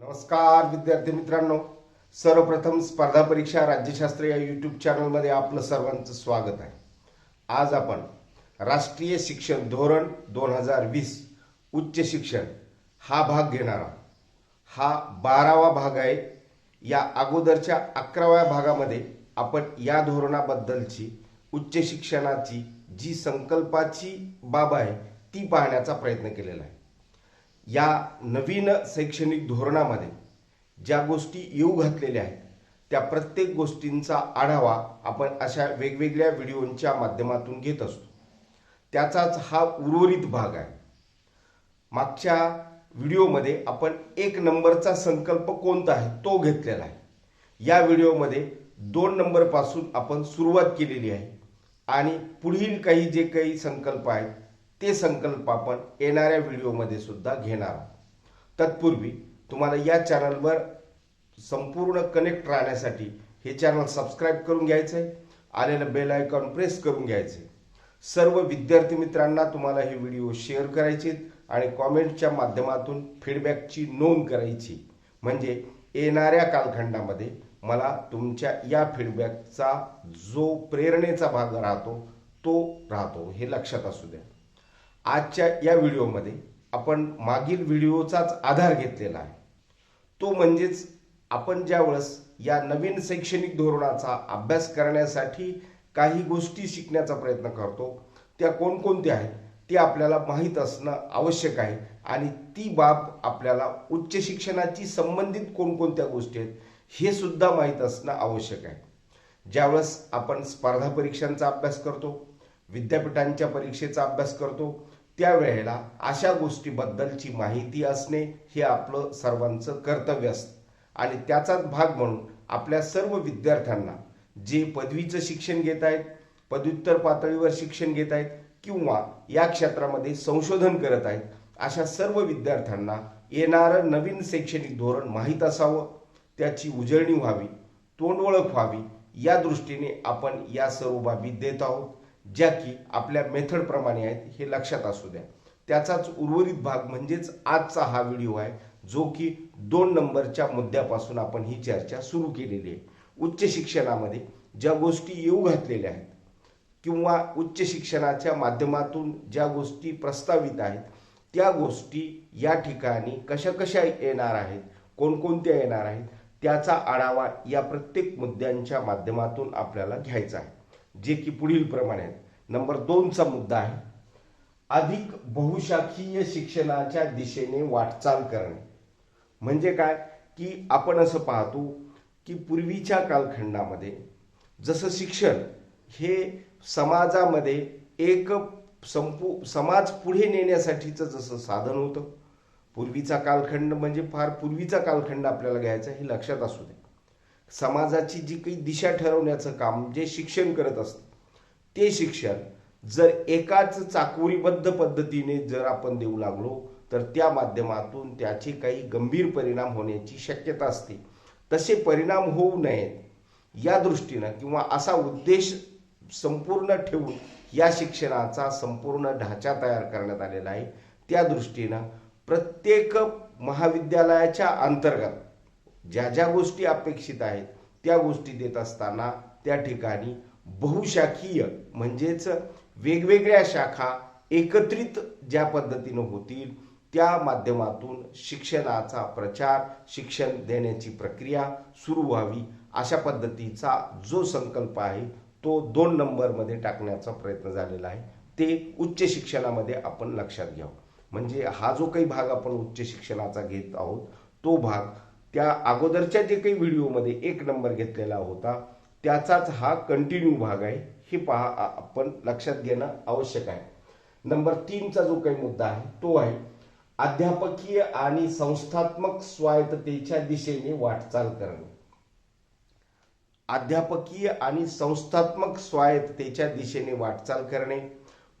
नमस्कार विद्यार्थी मित्रांनो. सर्वप्रथम स्पर्धा परीक्षा राज्यशास्त्र या यूट्यूब चॅनलमध्ये आपलं सर्वांचं स्वागत आहे. आज आपण राष्ट्रीय शिक्षण धोरण दोन हजार वीस उच्च शिक्षण हा भाग घेणार आहोत. हा बारावा भाग आहे. या अगोदरच्या अकराव्या भागामध्ये आपण या धोरणाबद्दलची उच्च शिक्षणाची जी संकल्पाची बाब आहे ती पाहण्याचा प्रयत्न केलेला आहे. या नवीन शैक्षणिक धोरणामध्ये ज्या गोष्टी येऊ घातलेल्या आहेत त्या प्रत्येक गोष्टींचा आढावा आपण अशा वेगवेगळ्या व्हिडिओंच्या माध्यमातून घेत असतो. त्याचाच हा उर्वरित भाग आहे. मागच्या व्हिडिओमध्ये आपण एक नंबरचा संकल्प कोणता आहे तो घेतलेला आहे. या व्हिडिओमध्ये दोन नंबरपासून आपण सुरुवात केलेली आहे आणि पुढील काही जे काही संकल्प आहेत ते संकल्प आपण येणाऱ्या व्हिडिओमध्ये सुद्धा घेणार आहोत. तत्पूर्वी तुम्हाला या चॅनलवर संपूर्ण कनेक्ट राहण्यासाठी हे चॅनल सबस्क्राईब करून घ्यायचं आहे आलेलं बेल आयकॉन प्रेस करून घ्यायचं सर्व विद्यार्थी मित्रांना तुम्हाला हे व्हिडिओ शेअर करायचे आणि कॉमेंटच्या माध्यमातून फीडबॅकची नोंद करायची. म्हणजे येणाऱ्या कालखंडामध्ये मला तुमच्या या फीडबॅकचा जो प्रेरणेचा भाग राहतो तो राहतो हे लक्षात असू द्या. आजच्या या व्हिडिओमध्ये आपण मागील व्हिडिओचाच आधार घेतलेला आहे. तो म्हणजेच आपण ज्यावेळेस या नवीन शैक्षणिक धोरणाचा अभ्यास करण्यासाठी काही गोष्टी शिकण्याचा प्रयत्न करतो त्या कोणकोणत्या आहेत ते आपल्याला माहीत असणं आवश्यक आहे आणि ती बाब आपल्याला उच्च शिक्षणाची संबंधित कोणकोणत्या गोष्टी आहेत हे सुद्धा माहीत असणं आवश्यक आहे. ज्यावेळेस आपण स्पर्धा परीक्षांचा अभ्यास करतो विद्यापीठांच्या परीक्षेचा अभ्यास करतो त्यावेळेला अशा गोष्टीबद्दलची माहिती असणे हे आपलं सर्वांचं कर्तव्य असतं. आणि त्याचाच भाग म्हणून आपल्या सर्व विद्यार्थ्यांना जे पदवीचं शिक्षण घेत आहेत पदव्युत्तर पातळीवर शिक्षण घेत आहेत किंवा या क्षेत्रामध्ये संशोधन करत आहेत अशा सर्व विद्यार्थ्यांना येणारं नवीन शैक्षणिक धोरण माहीत असावं त्याची उजळणी व्हावी तोंड ओळख व्हावी या दृष्टीने आपण या सर्व बाबी देत आहोत. ज्या की आपल्या मेथडप्रमाणे आहेत हे लक्षात असू द्या. त्याचाच उर्वरित भाग म्हणजेच आजचा हा व्हिडिओ आहे जो की दोन नंबरच्या मुद्द्यापासून आपण ही चर्चा सुरू केलेली आहे. उच्च शिक्षणामध्ये ज्या गोष्टी येऊ घातलेल्या आहेत किंवा उच्च शिक्षणाच्या माध्यमातून ज्या गोष्टी प्रस्तावित आहेत त्या गोष्टी या ठिकाणी कशा कशा येणार आहेत कोणकोणत्या येणार आहेत त्याचा आढावा या प्रत्येक मुद्द्यांच्या माध्यमातून आपल्याला घ्यायचा आहे. जे की पुढील प्रमाणे आहेत. नंबर दोनचा मुद्दा आहे अधिक बहुशाखीय शिक्षणाच्या दिशेने वाटचाल करणे. म्हणजे काय? की आपण असं पाहतो की पूर्वीच्या कालखंडामध्ये जसं शिक्षण हे समाजामध्ये एक संपू समाज पुढे नेण्यासाठीचं जसं साधन होतं. पूर्वीचा कालखंड म्हणजे फार पूर्वीचा कालखंड आपल्याला घ्यायचा हे लक्षात असू दे. समाजाची जी काही दिशा ठरवण्याचं काम जे शिक्षण करत असतं ते शिक्षण जर एकाच चाकोरीबद्ध पद्धतीने जर आपण देऊ लागलो तर त्या माध्यमातून त्याचे काही गंभीर परिणाम होण्याची शक्यता असते. तसे परिणाम होऊ नयेत या दृष्टीनं किंवा असा उद्देश संपूर्ण ठेवून या शिक्षणाचा संपूर्ण ढाचा तयार करण्यात आलेला आहे त्या दृष्टीनं प्रत्येक महाविद्यालयाच्या अंतर्गत ज्या ज्या गोष्टी अपेक्षित आहेत त्या गोष्टी देत असताना त्या ठिकाणी बहुशाखीय म्हणजेच वेगवेगळ्या शाखा एकत्रित ज्या पद्धतीनं होतील त्या माध्यमातून शिक्षणाचा प्रचार शिक्षण देण्याची प्रक्रिया सुरू व्हावी अशा पद्धतीचा जो संकल्प आहे तो दोन नंबरमध्ये टाकण्याचा प्रयत्न झालेला आहे. ते उच्च शिक्षणामध्ये आपण लक्षात घ्यावं. म्हणजे हा जो काही भाग आपण उच्च शिक्षणाचा घेत आहोत तो भाग त्या अगोदरच्या जे काही व्हिडिओमध्ये एक नंबर घेतलेला होता त्याचाच हा कंटिन्यू भाग आहे. हे पहा आपण लक्षात घेणं आवश्यक आहे. नंबर तीनचा जो काही मुद्दा आहे तो आहे अध्यापकीय आणि संस्थात्मक स्वायत्ततेच्या दिशेने वाटचाल करणे. अध्यापकीय आणि संस्थात्मक स्वायत्ततेच्या दिशेने वाटचाल करणे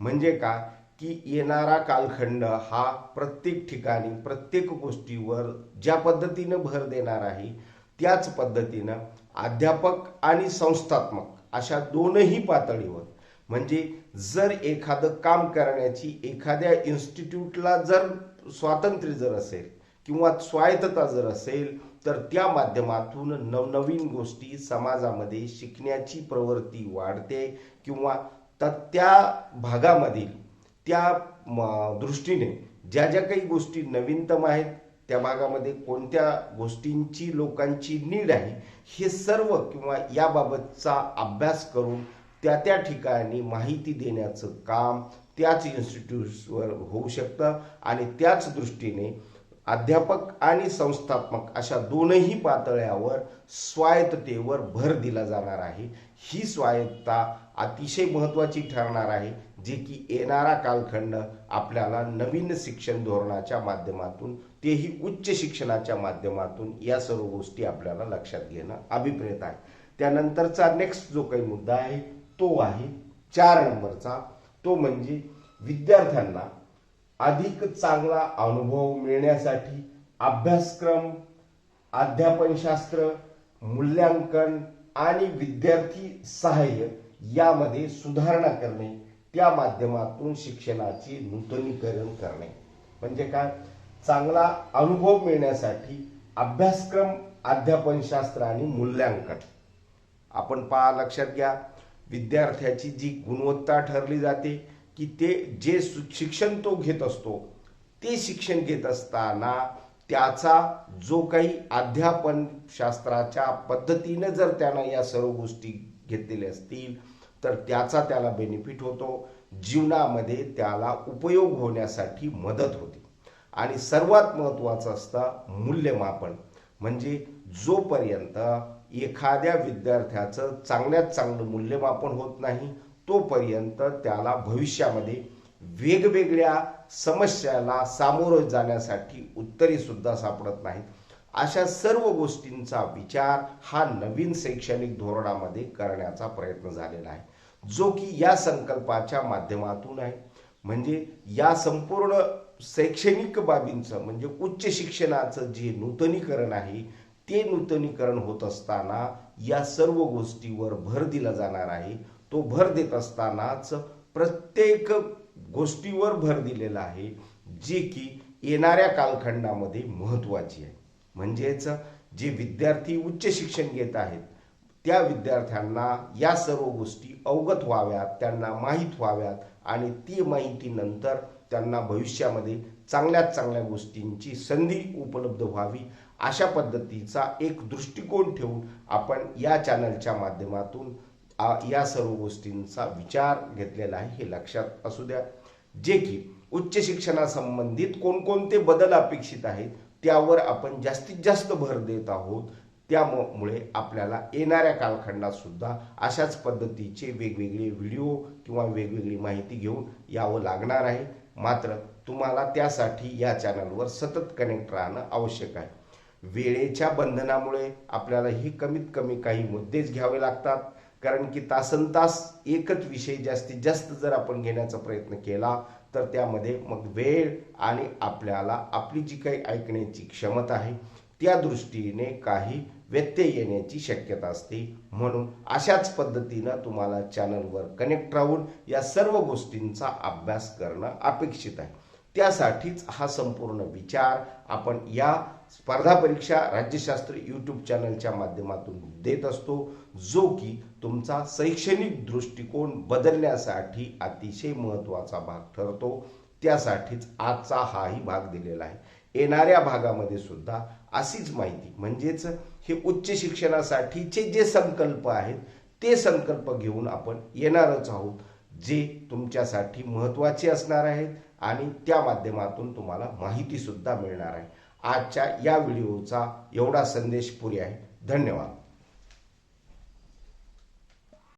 म्हणजे काय? की येणारा कालखंड हा प्रत्येक ठिकाणी प्रत्येक गोष्टीवर ज्या पद्धतीनं भर देणार आहे त्याच पद्धतीनं अध्यापक आणि संस्थात्मक अशा दोनही पातळीवर. म्हणजे जर एखादं काम करण्याची एखाद्या इन्स्टिट्यूटला जर स्वातंत्र्य जर असेल किंवा स्वायत्तता जर असेल तर त्या माध्यमातून नवनवीन गोष्टी समाजामध्ये शिकण्याची प्रवृत्ती वाढते किंवा त्या भागामधील त्या म, दृष्टीने ज्या ज्या काही गोष्टी नवीनतम आहेत त्या भागामध्ये कोणत्या गोष्टींची लोकांची नीड आहे हे सर्व किंवा याबाबतचा अभ्यास करून त्या त्या ठिकाणी माहिती देण्याचं काम त्याच इन्स्टिट्यूट्सवर होऊ शकतं आणि त्याच दृष्टीने अध्यापक आणि संस्थात्मक अशा दोनही पातळ्यावर स्वायत्ततेवर भर दिला जाणार आहे. ही स्वायत्तता अतिशय महत्त्वाची ठरणार आहे जे की येणारा कालखंड आपल्याला नवीन शिक्षण धोरणाच्या माध्यमातून तेही उच्च शिक्षणाच्या माध्यमातून या सर्व गोष्टी आपल्याला लक्षात घेणं अभिप्रेत आहे. त्यानंतरचा नेक्स्ट जो काही मुद्दा आहे तो आहे चार नंबरचा. तो म्हणजे विद्यार्थ्यांना अधिक चांगला अनुभव मिळण्यासाठी अभ्यासक्रम अध्यापनशास्त्र मूल्यांकन आणि विद्यार्थी सहाय्य यामध्ये सुधारणा करणे त्या माध्यमातून शिक्षणाचे नूतनीकरण करणे. म्हणजे काय? चांगला अनुभव मिळण्यासाठी अभ्यासक्रम अध्यापनशास्त्र आणि मूल्यांकन. आपण पहा लक्षात घ्या विद्यार्थ्याची जी गुणवत्ता ठरली जाते की ते जे सु- शिक्षण तो घेत असतो ते शिक्षण घेत असताना त्याचा जो काही अध्यापन शास्त्राच्या पद्धतीनं जर त्यानं या सर्व गोष्टी घेतलेल्या असतील तर त्याचा त्याला बेनिफिट होतो. जीवनामध्ये त्याला उपयोग होण्यासाठी मदत होते. आणि सर्वात महत्त्वाचं असतं मूल्यमापन. म्हणजे जोपर्यंत एखाद्या विद्यार्थ्याचं चांगल्यात चांगलं मूल्यमापन होत नाही तोपर्यंत त्याला भविष्यामध्ये वेगवेगळ्या समस्याला सामोरं जाण्यासाठी उत्तरे सुद्धा सापडत नाहीत. अशा सर्व गोष्टींचा विचार हा नवीन शैक्षणिक धोरणामध्ये करण्याचा प्रयत्न झालेला आहे. जो की या संकल्पाच्या माध्यमातून आहे. म्हणजे या संपूर्ण शैक्षणिक बाबींचं म्हणजे उच्च शिक्षणाचं जे नूतनीकरण आहे ते नूतनीकरण होत असताना या सर्व गोष्टीवर भर दिला जाणार आहे. तो भर देत असतानाच प्रत्येक गोष्टीवर भर दिलेला आहे जी की येणाऱ्या कालखंडामध्ये महत्त्वाची आहे. म्हणजेच जे विद्यार्थी उच्च शिक्षण घेत आहेत त्या विद्यार्थ्यांना या सर्व गोष्टी अवगत व्हाव्यात त्यांना माहीत व्हाव्यात आणि ती माहिती नंतर त्यांना भविष्यामध्ये चांगल्यात चांगल्या गोष्टींची संधी उपलब्ध व्हावी अशा पद्धतीचा एक दृष्टिकोन ठेवून आपण या चॅनलच्या माध्यमातून या सर्व गोष्टींचा विचार घेतलेला आहे हे लक्षात असू द्या. जे की उच्च शिक्षणासंबंधित कोणकोणते बदल अपेक्षित आहेत त्यावर आपण जास्तीत जास्त भर देत आहोत. त्यामुळे आपल्याला येणाऱ्या कालखंडात सुद्धा अशाच पद्धतीचे वेगवेगळे व्हिडिओ किंवा वेगवेगळी माहिती घेऊन यावं लागणार आहे. मात्र तुम्हाला त्यासाठी या चॅनलवर सतत कनेक्ट राहणं आवश्यक आहे. वेळेच्या बंधनामुळे आपल्याला ही कमीत कमी काही मुद्देच घ्यावे लागतात. कारण की तासन तास एकच विषय जास्तीत जास्त जर आपण घेण्याचा प्रयत्न केला तर त्यामध्ये मग वेळ आणि आपल्याला आपली जी काही ऐकण्याची क्षमता आहे त्या दृष्टीने काही व्यत्यय येण्याची शक्यता असते. म्हणून अशाच पद्धतीनं तुम्हाला चॅनलवर कनेक्ट राहून या सर्व गोष्टींचा अभ्यास करणं अपेक्षित आहे. त्यासाठीच हा संपूर्ण विचार आपण या स्पर्धा परीक्षा राज्यशास्त्र यूट्यूब चॅनलच्या माध्यमातून देत असतो जो की तुमचा शैक्षणिक दृष्टिकोन बदलण्यासाठी अतिशय महत्त्वाचा भाग ठरतो. त्यासाठीच आजचा हाही भाग दिलेला आहे. येणाऱ्या भागामध्ये सुद्धा अशीच माहिती म्हणजेच हे उच्च शिक्षणासाठीचे जे संकल्प आहेत ते संकल्प घेऊन आपण येणारच आहोत जे तुमच्यासाठी महत्त्वाचे असणार आहेत. आणि त्या माध्यमातून तुम्हाला माहिती सुद्धा मिळणार आहे. आजच्या या व्हिडिओचा एवढा संदेश पुरे आहे. धन्यवाद.